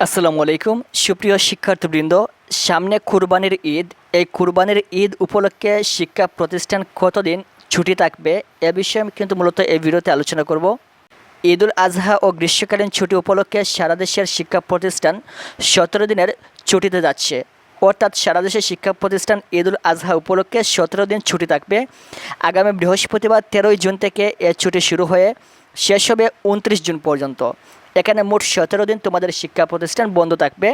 আসসালামু আলাইকুম। সুপ্রিয় শিক্ষার্থীবৃন্দ, সামনে কুরবানির ঈদ। এই কুরবানির ঈদ উপলক্ষে শিক্ষা প্রতিষ্ঠান কতদিন ছুটি থাকবে এ বিষয়ে আমি কিন্তু মূলত এই ভিডিওতে আলোচনা করব। ঈদুল আজহা ও গ্রীষ্মকালীন ছুটি উপলক্ষে সারা দেশের শিক্ষা প্রতিষ্ঠান সতেরো দিনের ছুটিতে যাচ্ছে। অর্থাৎ সারা দেশের শিক্ষা প্রতিষ্ঠান ঈদুল আজহা উপলক্ষে সতেরো দিন ছুটি থাকবে। আগামী বৃহস্পতিবার তেরোই জুন থেকে এ ছুটি শুরু হয়ে শেষ হবে উনত্রিশ জুন পর্যন্ত। এখানে মোট সতেরো দিন তোমাদের শিক্ষা প্রতিষ্ঠান বন্ধ থাকবে।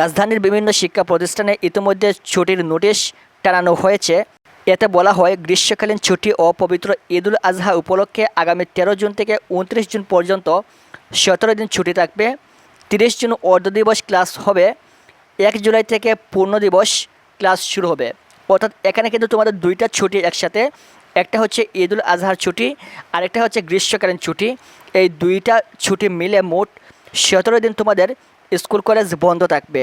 রাজধানীর বিভিন্ন শিক্ষা প্রতিষ্ঠানে ইতিমধ্যে ছুটির নোটিশ টানানো হয়েছে। এতে বলা হয়, গ্রীষ্মকালীন ছুটি ও পবিত্র ঈদুল আজহা উপলক্ষে আগামী তেরো জুন থেকে উনত্রিশ জুন পর্যন্ত সতেরো দিন ছুটি থাকবে। তিরিশ জুন অর্ধ দিবস ক্লাস হবে। এক জুলাই থেকে পূর্ণ দিবস ক্লাস শুরু হবে। অর্থাৎ এখানে কিন্তু তোমাদের দুইটা ছুটি একসাথে একটা হচ্ছে ঈদুল আজহার ছুটি, আরেকটা হচ্ছে গ্রীষ্মকালীন ছুটি। এই দুইটা ছুটি মিলে মোট সতেরো দিন তোমাদের স্কুল কলেজ বন্ধ থাকবে।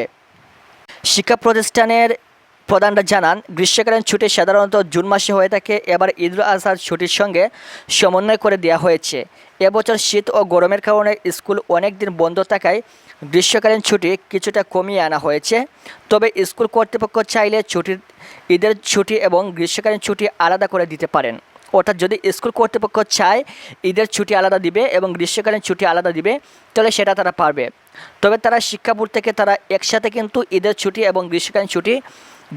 শিক্ষা প্রতিষ্ঠানের প্রধানরা জানান, গ্রীষ্মকালীন ছুটি সাধারণত জুন মাসে হয়ে থাকে, এবার ঈদুল আজহার ছুটির সঙ্গে সমন্বয় করে দেওয়া হয়েছে। এবছর শীত ও গরমের কারণে স্কুল অনেক দিন বন্ধ থাকায় গ্রীষ্মকালীন ছুটি কিছুটা কমিয়ে আনা হয়েছে। তবে স্কুল কর্তৃপক্ষ চাইলে ছুটির, ঈদের ছুটি এবং গ্রীষ্মকালীন ছুটি আলাদা করে দিতে পারেন। অর্থাৎ যদি স্কুল কর্তৃপক্ষ চায়, ঈদের ছুটি আলাদা দিবে এবং গ্রীষ্মকালীন ছুটি আলাদা দিবে, তাহলে সেটা তারা পারবে। তবে তারা শিক্ষা বোর্ড থেকে তারা একসাথে কিন্তু ঈদের ছুটি এবং গ্রীষ্মকালীন ছুটি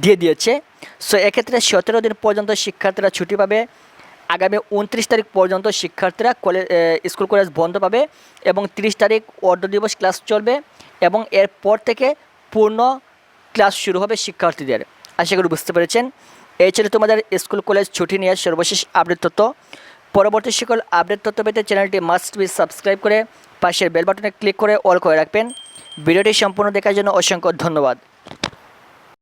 দিয়ে দিয়েছে। সো এক্ষেত্রে সতেরো দিন পর্যন্ত শিক্ষার্থীরা ছুটি পাবে। আগামী উনত্রিশ তারিখ পর্যন্ত শিক্ষার্থীরা কলেজ স্কুল কলেজ বন্ধ পাবে এবং তিরিশ তারিখ অর্ধ দিবস ক্লাস চলবে এবং এরপর থেকে পূর্ণ ক্লাস শুরু হবে শিক্ষার্থীদের। আশা করি বুঝতে পেরেছেন। এই ছিল তোমাদের স্কুল কলেজ ছুটি নিয়ে সর্বশেষ আপডেট তথ্য। পরবর্তী সকল আপডেট তথ্য পেতে চ্যানেলটি মাস্ট বি সাবস্ক্রাইব করে পাশের বেল বাটনে ক্লিক করে অল করে রাখবেন। ভিডিওটি সম্পূর্ণ দেখার জন্য অসংখ্য ধন্যবাদ।